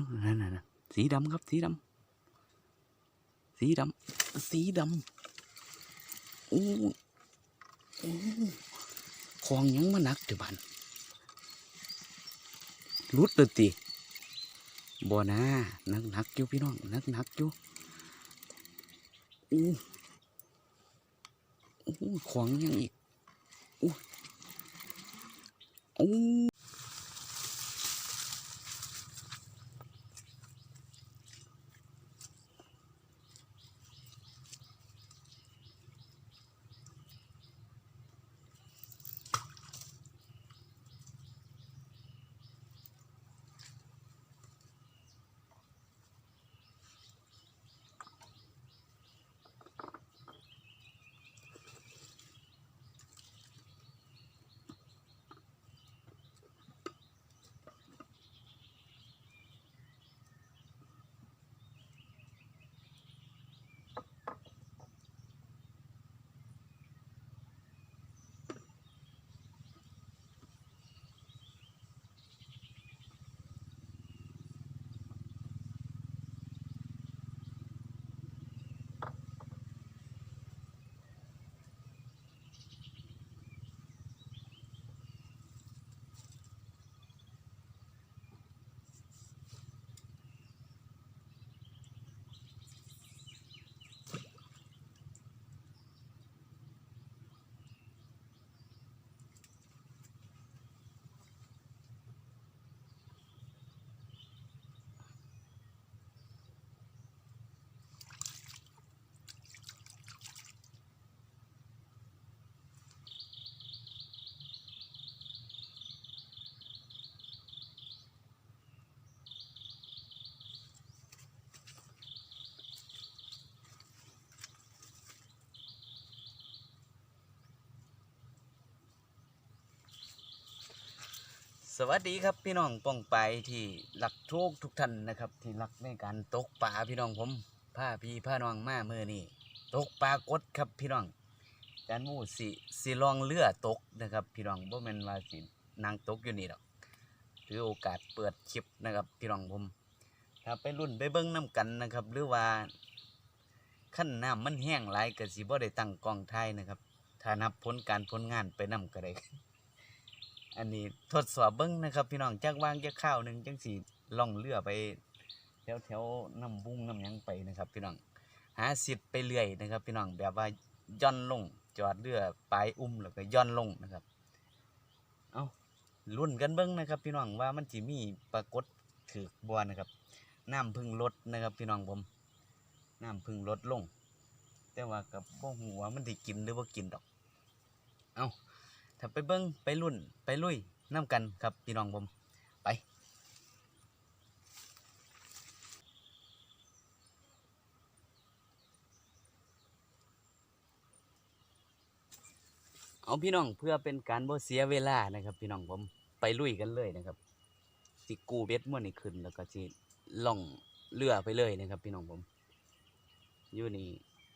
นู้นนั่นน่ะสีดำครับ สีดำสีดำสีดำโอ้โอ้ของยังมาหนักเดี๋ยวบันรุดเลยติบ่นะหนักหนักอยู่พี่น้องหนักหนักอยู่อู้โอ้ของยังอีกอู้โอ้ สวัสดีครับพี่น้องป้องไปที่หลักทุกทุกท่านนะครับ ที่รักในการตกปลาพี่น้องผมผ้าพี่ผ้าน้องมาเมื่อนี่ตกปลากดครับพี่น้องจานหมูสิสิลองเรือตกนะครับ พี่น้องบ่แม่นว่าสินางตกอยู่นี่ดอกถือโอกาสเปิดคลิปนะครับ พี่น้องผม ถ้าไปรุ่นไปเบิ้งน้กันนะครับ หรือว่าขั้นน้ำมันแห้งหลายก็สิบ่ได้ตั้งกล้องถ่ายนะครับถ้านับผลการผลงานไปนํก็ได้ อันนี้ทดสอบเบิ้งนะครับ พี่น้องจักวางจักข้าวหนึ่งจังสีล่องเรือไปแถวแถวๆน้ำบุ้งน้ำยังไปนะครับ พี่น้องหาสิทธิ์ไปเรื่อยนะครับ พี่น้องแบบว่าย่อนลง จอดเรือปลายอุ้มแล้วก็ย่อนลงนะครับ เอารุ่นกันเบิ้งนะครับ พี่น้องว่ามันจะมีปรากฏถือกบัวนะครับน้ำพึ่งลดนะครับ พี่น้องผมน้ำพึ่งลดลง แต่ว่ากับบ่หัวมันได้กินหรือว่ากินดอก เอา ถ้าไปเบิ้งไปรุ่นไปลุยน้ำกันครับพี่น้องผมไปเอาพี่น้องเพื่อเป็นการบ่เสียเวลานะครับ พี่น้องผมไปลุยกันเลยนะครับสิกูเบ็ดม่วนนี่ขึ้น แล้วก็สิล่องเรือไปเลยนะครับ พี่น้องผมอยู่นี่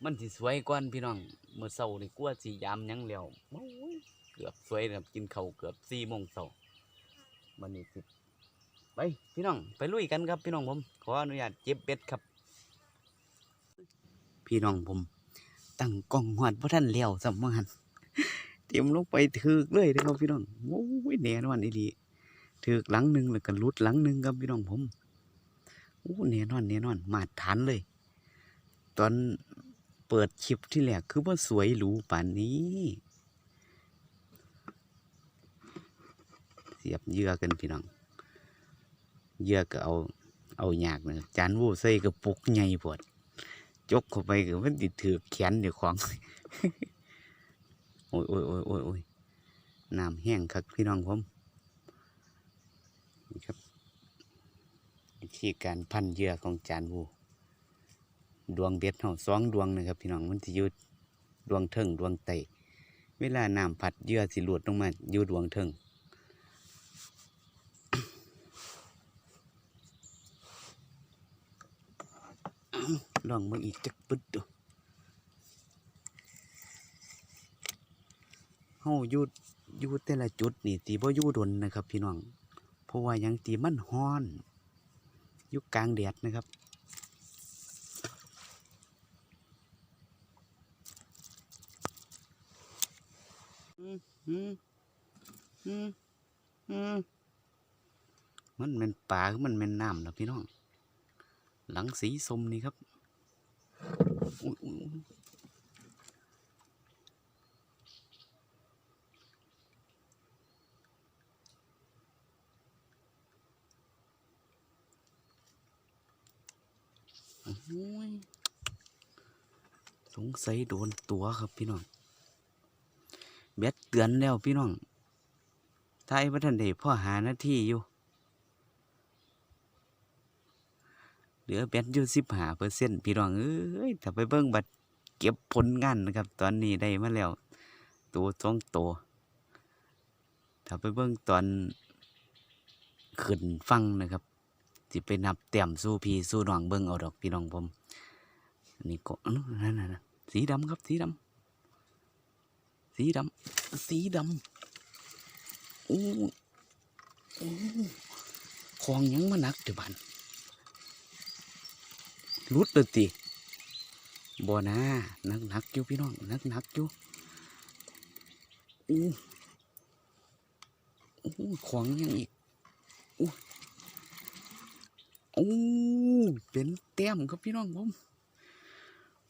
มันสิสวยกว่าพี่น้องเมื่อเช้านี่กลัวสิยามยังแล้วโอ้ย เกือบสวยนะครับกินเข่าเกือบสี่โมงเช้าวันนี้สิไปพี่น้องไปลุยกันครับพี่น้องผม ขออนุญาตเจ็บเบ็ดครับ พี่น้องผม ตั้งกล้องหอดพระท่านเลี้ยวสมานเตรียมลงไปถือกเลยนะครับพี่น้องโอ้ยแน่นอนอีดีถือกหลังหนึ่งแล้วก็ลุดหลังหนึ่งครับพี่น้องผมโอ้แน่นอนแน่นอนมาตรฐานเลย ตอนเปิดคลิปที่แรกคือว่าสวยหรูป่านนี้ สียบเยื่อกันพี่น้องเยื่อก็เอาเอาหยากนะจานวูใส่กระปุกใหญ่ปวดจกเข้าไปก็มันติดถือแขนเดี๋ยวของโอ้ยโอ้ยโอ้ยโอ้ยโอ้ยน้ำแห้งครับพี่น้องผมนี่ครับวิธีการพันเยื่อของจานวูดวงเบ็ดเฮาสองดวงนะครับ พี่น้องมันสิอยู่ดวงเทิงดวงไตเวลาน้ำพัดเยื่อสิหลุดลงมาอยู่ดวงเทิง ลองมาอีกจักปึ๊ดดูเฮาอยู่อยู่แต่ละจุดนี่ตีบ่อยู่ดนนะครับ พี่น้อง เพราะว่ายังตีมันฮ้อนอยู่กลางแดดนะครับอืมอืมอืมอืมมันเป็นป่ามันเป็นน้ำนะพี่น้อง หลังสีสมนี่ครับอุ๊ยอุ๊ยอุ๊ยโอ้ย สงสัยโดนตัวครับพี่น้องเบ็ดเตือนแล้วพี่น้องทายว่าท่านเดพ่อหาหน้าที่อยู่ เหลือแบตอยู่สิบหาเปอร์เซ็นต์พี่น้องเอ้ยถ้าไปเบิ่งบัตรเก็บผลงานนะครับ ตอนนี้ได้มาแล้ว ตัวสองตัว ถ้าไปเบิ่งตอนขึ้นฟังนะครับ สิไปนับเต็มสู้พี่สู้น้องเบิ่งเอาดอกพี่น้องผมนนี้ก็นนั้นนั่นน่ะสีดำครับสีดำสีดำสีดำโอ้โอ้ของยังมาหนักเดี๋ยวบันรุดเลยติบ่นะนักหนักอยู่พี่น้องนักหนักอยู่อู้อู้ขวางยังอีกอู้อู้ เป็นแต้มครับพี่น้องผม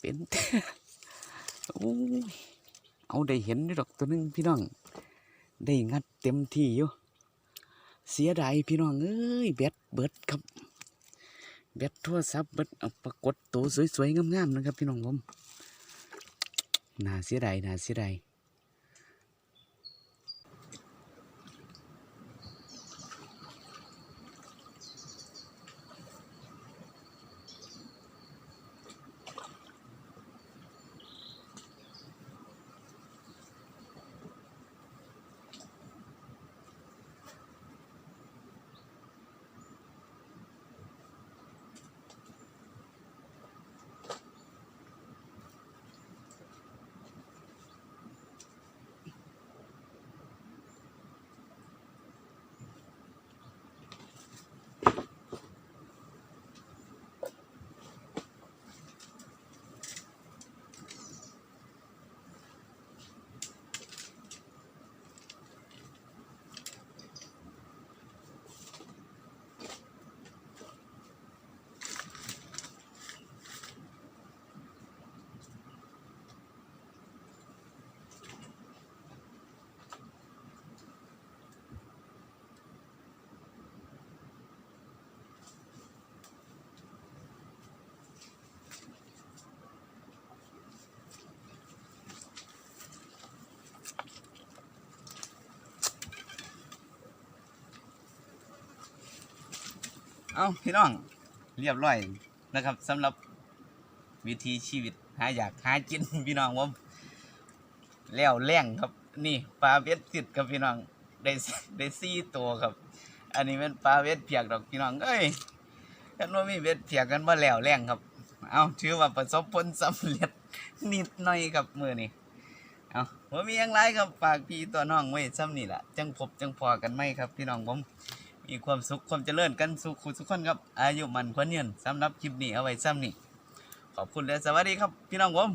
เป็นแต้มโอ้ยเอาได้เห็นนี่ดอกตัวนึงพี่น้อง ได้งัดเต็มที่อยู่เสียดายพี่น้องเอ้ยแบตเบิดครับแบตโทรศัพท์เบิดเอาปรากฏตัวสวยๆงามๆนะครับ พี่น้องผมน่าเสียดายน่าเสียดาย เอาพี่น้องเรียบร้อยนะครับสำหรับวิธีชีวิตหาอยากหากินพี่น้องผมแล้วแรงครับ นี่ปลาเวทติดกับพี่น้องได้ได้สี่ตัวครับ อันนี้เป็นปลาเวทเพียกดอกพี่น้องเอ้ยกันว่ามีเวทเพียกกันว่าแล้วแรงครับ เอาถือว่าประสบผลสำเร็จนิดหน่อยครับมือนี้เอาว่ามีอย่างไรครับฝากพี่ตัวน้องไว้ซ้ำนี่แหละจังพบจังพอกันไหมครับพี่น้องผม มีความสุขความเจริญกันสุขทุกคนครับ อายุมันควรยืนสำหรับคลิปนี้เอาไว้ซ้ำนี่ขอบคุณและสวัสดีครับ พี่น้องผม